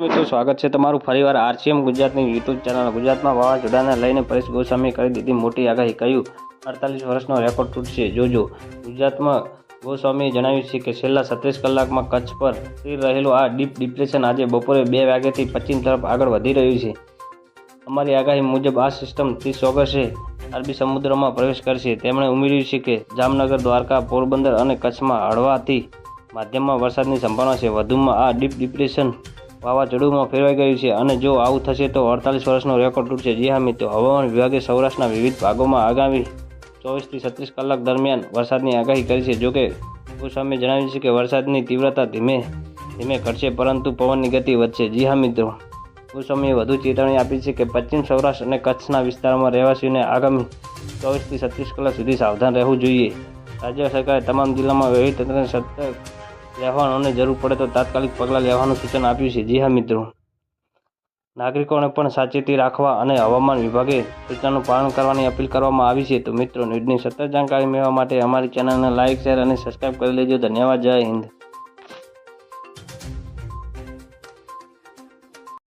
મિત્રો, સ્વાગત છે તમારું ફરીવાર આરસીએમ ગુજરાતની યુટ્યુબ ચેનલ ગુજરાતમાં વાવાઝોડાને લઈને પરેશ ગોસ્વામીએ કરી દીધી મોટી આગાહી. કહ્યું, અડતાલીસ વર્ષનો રેકોર્ડ તૂટશે. જોજો, ગુજરાતમાં ગોસ્વામીએ જણાવ્યું છે કે છેલ્લા સત્રીસ કલાકમાં કચ્છ પર સ્થિર રહેલું આ ડીપ ડિપ્રેશન આજે બપોરે બે વાગ્યાથી પશ્ચિમ તરફ આગળ વધી રહ્યું છે. અમારી આગાહી મુજબ આ સિસ્ટમ ત્રીસ ઓગસ્ટે અરબી સમુદ્રમાં પ્રવેશ કરશે. તેમણે ઉમેર્યું છે કે જામનગર, દ્વારકા, પોરબંદર અને કચ્છમાં હળવાથી માધ્યમમાં વરસાદની સંભાવના છે. વધુમાં આ ડીપ ડિપ્રેશન વાવાઝોડુંમાં ફેરવાઈ ગયું છે. અને જો આવું થશે તો અડતાલીસ વર્ષનો રેકોર્ડ તૂટશે. જી હા મિત્રો, હવામાન વિભાગે સૌરાષ્ટ્રના વિવિધ ભાગોમાં આગામી ચોવીસથી છત્રીસ કલાક દરમિયાન વરસાદની આગાહી કરી છે. જોકે ગોસ્વામીએ જણાવ્યું છે કે વરસાદની તીવ્રતા ધીમે ધીમે ઘટશે, પરંતુ પવનની ગતિ વધશે. જી હા મિત્રો ગોસ્વામીએ વધુ ચેતવણી આપી છે કે પશ્ચિમ સૌરાષ્ટ્ર અને કચ્છના વિસ્તારોમાં રહેવાસીઓને આગામી ચોવીસથી છત્રીસ કલાક સુધી સાવધાન રહેવું જોઈએ. રાજ્ય સરકારે તમામ જિલ્લામાં વહીવટીતંત્રને સતર્ક રહેવાનું અને જરૂર પડે તો તાત્કાલિક પગલાં લેવાનું સૂચન આપ્યું છે. જી હા, મિત્રો. નાગરિકોને પણ સાવચેતી રાખવા અને હવામાન વિભાગે સૂચનાનું પાલન કરવાની અપીલ કરવામાં આવી છે. તો મિત્રો, ન્યૂઝની સતત જાણકારી મેળવવા માટે અમારી ચેનલને લાઇક શેર અને સબસ્ક્રાઈબ કરી લેજો. ધન્યવાદ. જય હિન્દ.